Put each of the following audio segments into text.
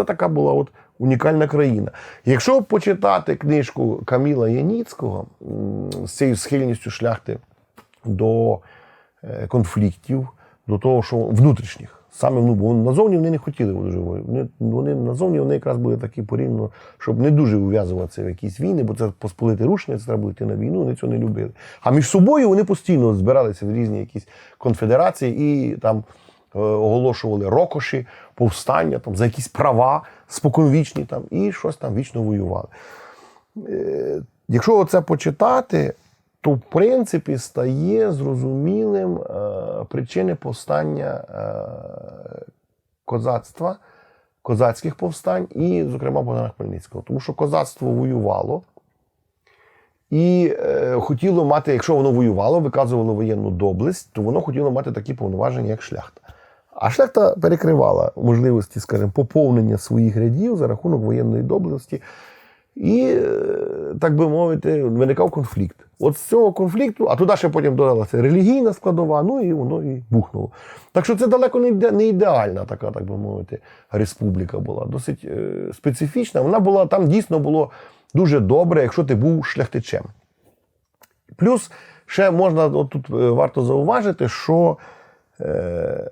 Це така була от унікальна країна. Якщо почитати книжку Каміла Яніцького з цією схильністю шляхти до е, конфліктів, до того, що внутрішніх. Саме ну, бо назовні вони не хотіли дуже Вони, вони назовні вони якраз були такі порівняно, щоб не дуже ув'язуватися в якісь війни, бо це посполити рушення, це треба було йти на війну, вони цього не любили. А між собою вони постійно збиралися в різні якісь конфедерації і там оголошували рокоші, повстання там, за якісь права споконвічні там, і щось там вічно воювали. Е, Якщо оце почитати, то в принципі стає зрозумілим е, причини повстання е, козацтва, козацьких повстань і, зокрема, Богдана Хмельницького. Тому що козацтво воювало і е, хотіло мати, якщо воно воювало, виказувало воєнну доблесть, то воно хотіло мати такі повноваження, як шляхта. А шляхта перекривала можливості, скажімо, поповнення своїх рядів за рахунок воєнної доблесті. І, е, так би мовити, виникав конфлікт. От з цього конфлікту, а туди ще потім додалася релігійна складова, ну і воно і бухнуло. Так що це далеко не ідеальна така, так би мовити, республіка була. Досить е, специфічна. Вона була там дійсно було дуже добре, якщо ти був шляхтичем. Плюс ще можна от тут е, варто зауважити, що е,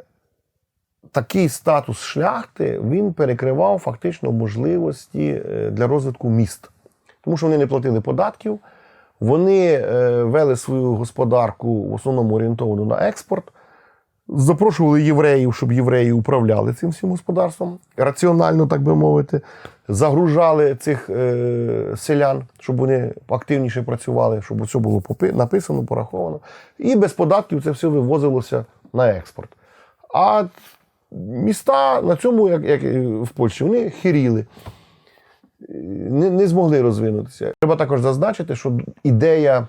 такий статус шляхти він перекривав фактично можливості е, для розвитку міст. Тому що вони не платили податків, вони е, вели свою господарку в основному орієнтовану на експорт. Запрошували євреїв, щоб євреї управляли цим всім господарством, раціонально, так би мовити, загружали цих е, селян, щоб вони активніше працювали, щоб все було написано, пораховано. І без податків це все вивозилося на експорт. А міста на цьому, як, як в Польщі, вони хіріли, не, не змогли розвинутися. Треба також зазначити, що ідея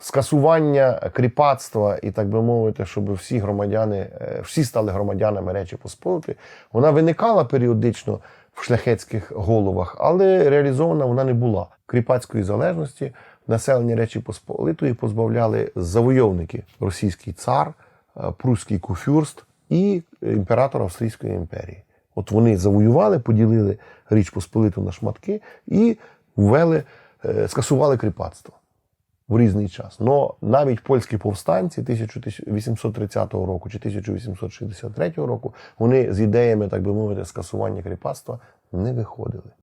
скасування кріпацтва і, так би мовити, щоб всі громадяни, е, всі стали громадянами Речі Посполити, вона виникала періодично в шляхетських головах, але реалізована вона не була. Кріпацької залежності населення Речі Посполитої позбавляли завойовники російський цар, е, прусський куфюрст і імператор Австрійської імперії. От вони завоювали, поділили Річ Посполиту на шматки і ввели, е, скасували кріпацтво в різний час. Но навіть польські повстанці 1830 року чи 1863 року вони з ідеями, так би мовити, скасування кріпацтва не виходили.